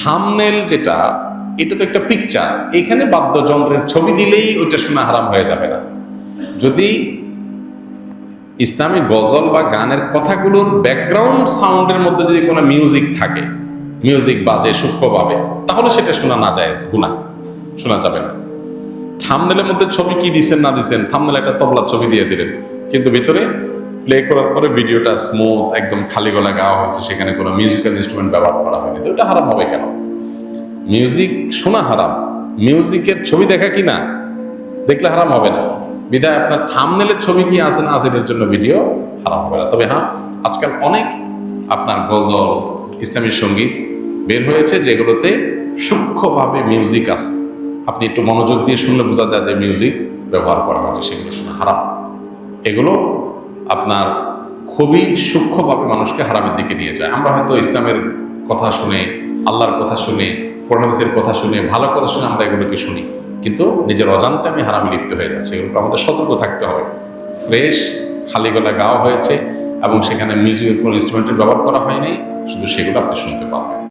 Thumbnail যেটা, এটা তো একটা পিকচার এখানে বাদ্যযন্ত্রের ছবি দিলেই ওইটা শোনা হারাম হয়ে যাবে না। যদি ইসলামী গজল বা গানের কথাগুলোর ব্যাকগ্রাউন্ড সাউন্ডের মধ্যে যদি কোনো মিউজিক থাকে মিউজিক বাজে সূক্ষ্মভাবে তাহলে সেটা শোনা না যায় গুণা শোনা যাবে না। থামনেলের মধ্যে ছবি কি দিছেন, না দিছেন থামনেল একটা তবলার ছবি দিয়ে দিলেন। কিন্তু ভিতরে প্লে করার পরে ভিডিওটা স্মুথ একদম খালি গলা গাওয়া হয়েছে, সেখানে কোনো মিউজিক্যাল ইনস্ট্রুমেন্ট ব্যবহার করা হয়নি। তো এটা হারাম হবে কেন? মিউজিক শোনা হারাম। মিউজিকের ছবি দেখা কি না? দেখলে হারাম হবে না। বিধায় আপনার থামনেলের ছবি কি আছে না আছে জন্য ভিডিও হারাম হবে না। তবে হ্যাঁ আজকাল অনেক আপনার গজল, ইসলামী সংগীত বের হয়েছে যেগুলোতে সূক্ষ্মভাবে মিউজিক আছে। আপনি একটু মনোযোগ দিয়ে শুনলে বোঝা যায় যে মিউজিক ব্যবহার করা হচ্ছে সেগুলো শোনা হারাম। এগুলো আপনার খুবই সূক্ষ্মভাবে মানুষকে হারামের দিকে নিয়ে যায়। আমরা হয়তো ইসলামের কথা শুনে, আল্লাহর কথা শুনে কোরআনের কথা শুনে, ভালো কথা শুনে আমরা এগুলোকে শুনি। কিন্তু নিজের অজান্তে আমি হারামে লিপ্ত হয়ে যাচ্ছে। এগুলো আমাদের সতর্ক থাকতে হবে। ফ্রেশ, খালি গলা গাওয়া হয়েছে এবং সেখানে মিউজিকের কোনো ইনস্ট্রুমেন্টের ব্যবহার করা হয়নি। শুধু সেগুলো আপনি শুনতে পাবেন।